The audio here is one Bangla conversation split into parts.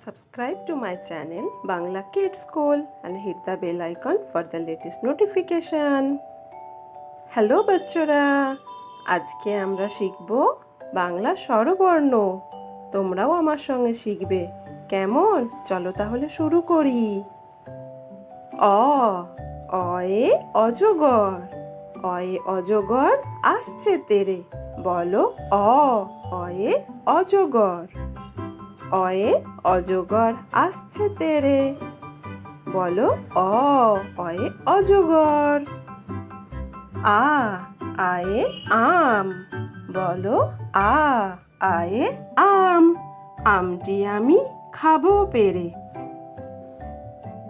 Subscribe to my channel Bangla Kids School and hit the bell icon for the latest notification. Hello বাচ্চারা আজকে আমরা শিখব বাংলা স্বরবর্ণ তোমরাও আমার সঙ্গে শিখবে কেমন চলো তাহলে শুরু করি অ অয়ে অজগর অয়ে অজগর আসছে তেরে বলো অ অয়ে অজগর অয়ে অজগর আসছে তেরে। বলো অ অয়ে অজগর। আ আয়ে আম। বলো আ আয়ে আম। আমটি আমি খাব পেরে।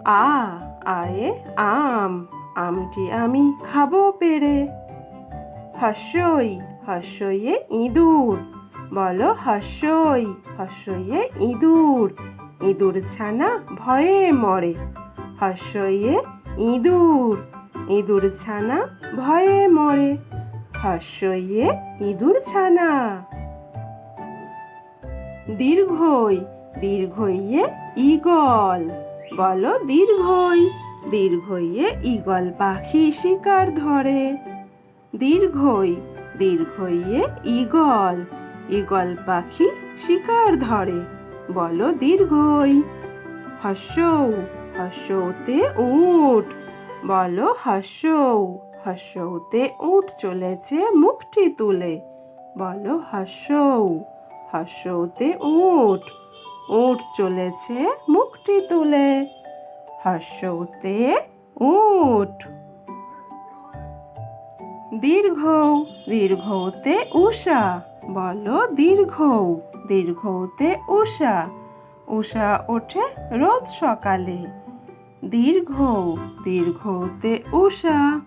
আ আয়ে আম। আমটি আমি খাব পেরে। হাস্যই হাস্যয়ে ইঁদুর। বলো হাস্যই হাস্যয়ে ইঁদুর। ইঁদুর ছানা ভয়ে মরে। হাস্যয়ে ইঁদুর। ইঁদুর ছানা ভয়ে মরে। হাস্যয়ে ইঁদুর ছানা। দীর্ঘই, দীর্ঘইয়ে ইগল বলো দীর্ঘই, দীর্ঘইয়ে ইগল পাখি শিকার ধরে। দীর্ঘই, দীর্ঘইয়ে ইগল ইগল পাখি শিকার ধরে। বলো দীর্ঘই। হাস্যৌ হাস্যৌতে উট। বলো হাস্যৌ হাস্যৌতে উট চলেছে মুখটি তুলে। বলো হাস্যৌ হাস্যৌতে উট। উট চলেছে মুখটি তুলে। হাস্যৌতে উট। দীর্ঘ, দীর্ঘতে উষা। বলো দীর্ঘ দীর্ঘতে উষা। উষা ওঠে রোজ সকালে। দীর্ঘ দীর্ঘতে উষা।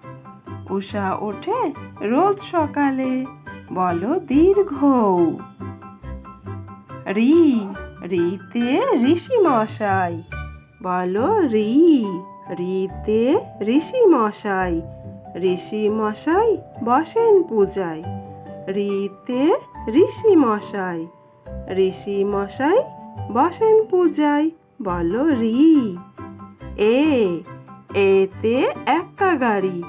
উষা ওঠে রোজ সকালে। বলো দীর্ঘ রি, রিতে ঋষি মশাই। বলো রি, রিতে ঋষি মশাই। ঋষি মশাই বসেন পূজায়। রিতে ঋষি মশাই ঋষি মশাই বসেন পূজায়, বলো রি। এ, এতে এক্কা গাড়ি,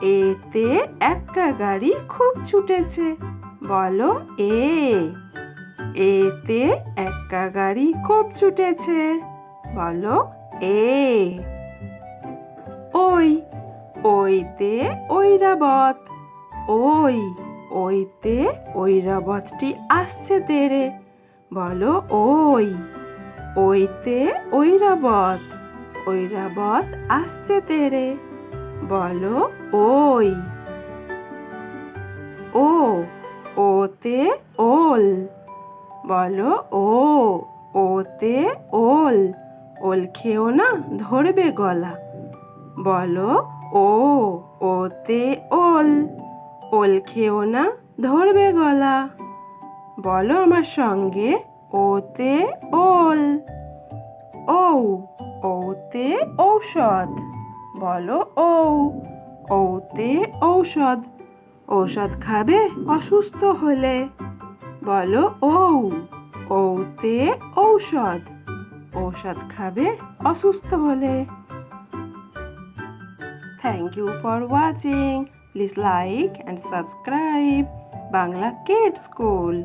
এতে এক্কা গাড়ি খুব ছুটেছে, বলো এ, এতে এক্কা গাড়ি খুব ছুটেছে, বলো এ। ওই, ওইতে ঐরাবত, ওই। ওইতে ওই ঐরাবতটি আসছে তেরে। বলো, ওই, ওইতে ওই ঐরাবত ঐরাবত আসছে তেরে। বলো, ওই, ও, ওতে ওল। বলো, ও, ওতে ওল। ওল খেও না, ধরবে গলা। বলো, ও, ওতে ওল। ওল খেও না, ধরবে গলা। বলো আমার সঙ্গে, ওতে ওল। ও ওতে ঔষধ। বলো ও ওতে ঔষধ। ঔষধ খাবে অসুস্থ হলে। বলো ও ওতে ঔষধ। ঔষধ খাবে অসুস্থ হলে। Thank you for watching please like and subscribe Bangla kid school